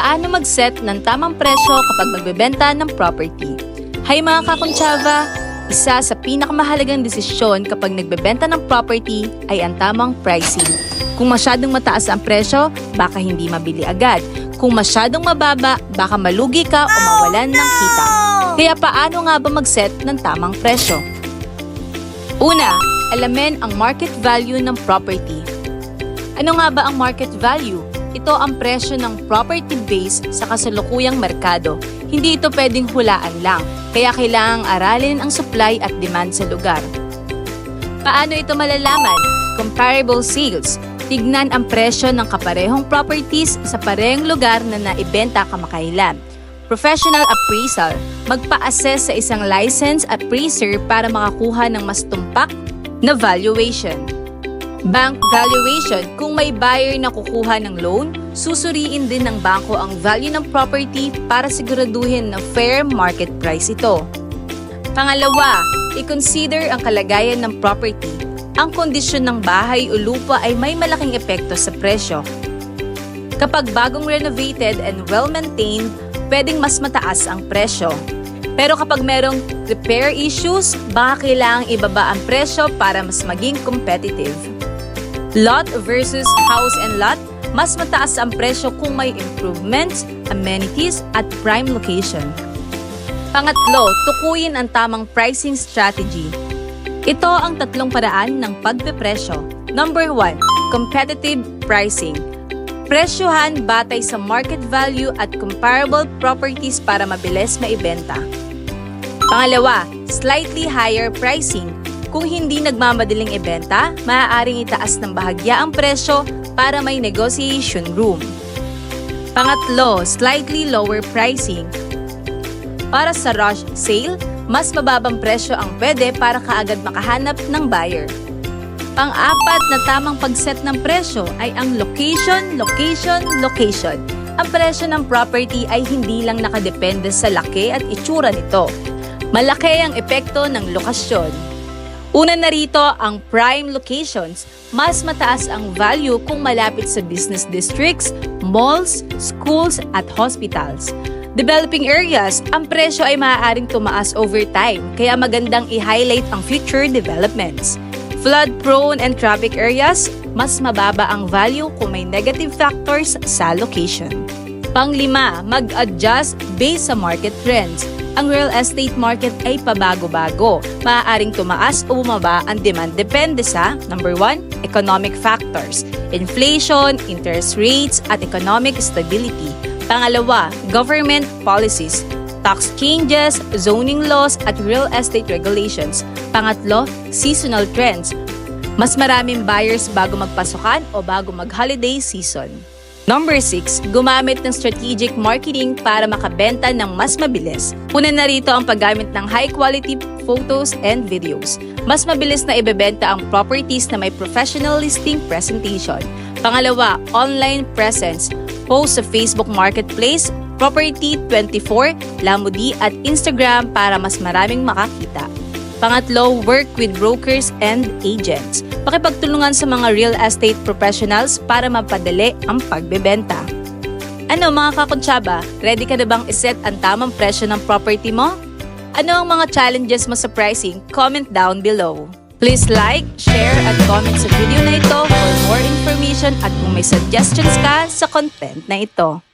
Paano mag-set ng tamang presyo kapag magbebenta ng property? Hay mga kakuntsaba, isa sa pinakamahalagang desisyon kapag nagbebenta ng property ay ang tamang pricing. Kung masyadong mataas ang presyo, baka hindi mabili agad. Kung masyadong mababa, baka malugi ka o mawalan ng kita. Kaya paano nga ba mag-set ng tamang presyo? Una, alamin ang market value ng property. Ano nga ba ang market value? Ito ang presyo ng property base sa kasalukuyang merkado. Hindi ito pwedeng hulaan lang, kaya kailangang aralin ang supply at demand sa lugar. Paano ito malalaman? Comparable sales. Tignan ang presyo ng kaparehong properties sa parehong lugar na naibenta kamakailan. Professional appraisal. Magpa-assess sa isang license appraiser para makakuha ng mas tumpak na valuation. Bank valuation. Kung may buyer na kukuha ng loan, susuriin din ng bangko ang value ng property para siguraduhin na fair market price ito. Pangalawa, i-consider ang kalagayan ng property. Ang kondisyon ng bahay o lupa ay may malaking epekto sa presyo. Kapag bagong renovated and well-maintained, pwedeng mas mataas ang presyo. Pero kapag merong repair issues, baka kailangang ibaba ang presyo para mas maging competitive. Lot versus house and lot, mas mataas ang presyo kung may improvements, amenities, at prime location. Pangatlo, tukuyin ang tamang pricing strategy. Ito ang tatlong paraan ng pagpepresyo. Number 1, competitive pricing. Presyohan batay sa market value at comparable properties para mabilis maibenta. Pangalawa, slightly higher pricing. Kung hindi nagmamadaling ibenta, maaaring itaas ng bahagya ang presyo para may negotiation room. Pangatlo, slightly lower pricing. Para sa rush sale, mas mababang presyo ang pwede para kaagad makahanap ng buyer. Pang-apat na tamang pag-set ng presyo ay ang location, location, location. Ang presyo ng property ay hindi lang nakadepende sa laki at itsura nito. Malaki ang epekto ng lokasyon. Una na rito ang prime locations. Mas mataas ang value kung malapit sa business districts, malls, schools at hospitals. Developing areas, ang presyo ay maaaring tumaas over time, kaya magandang i-highlight ang future developments. Flood-prone and traffic areas, mas mababa ang value kung may negative factors sa location. Panglima, mag-adjust based sa market trends. Ang real estate market ay pabago-bago. Maaaring tumaas o bumaba ang demand depende sa number 1, economic factors, inflation, interest rates, at economic stability. Pangalawa, government policies, tax changes, zoning laws, at real estate regulations. Pangatlo, seasonal trends. Mas maraming buyers bago magpasukan o bago mag-holiday season. Number 6, gumamit ng strategic marketing para makabenta ng mas mabilis. Una na rito ang paggamit ng high-quality photos and videos. Mas mabilis na ibebenta ang properties na may professional listing presentation. Pangalawa, online presence. Post sa Facebook Marketplace, Property24, Lamudi at Instagram para mas maraming makakita. Pangatlo, work with brokers and agents. Pakipagtulungan sa mga real estate professionals para mapadali ang pagbebenta. Ano mga kakuntsaba, ready ka na bang iset ang tamang presyo ng property mo? Ano ang mga challenges mo sa pricing? Comment down below. Please like, share, at comment sa video na ito for more information at kung may suggestions ka sa content na ito.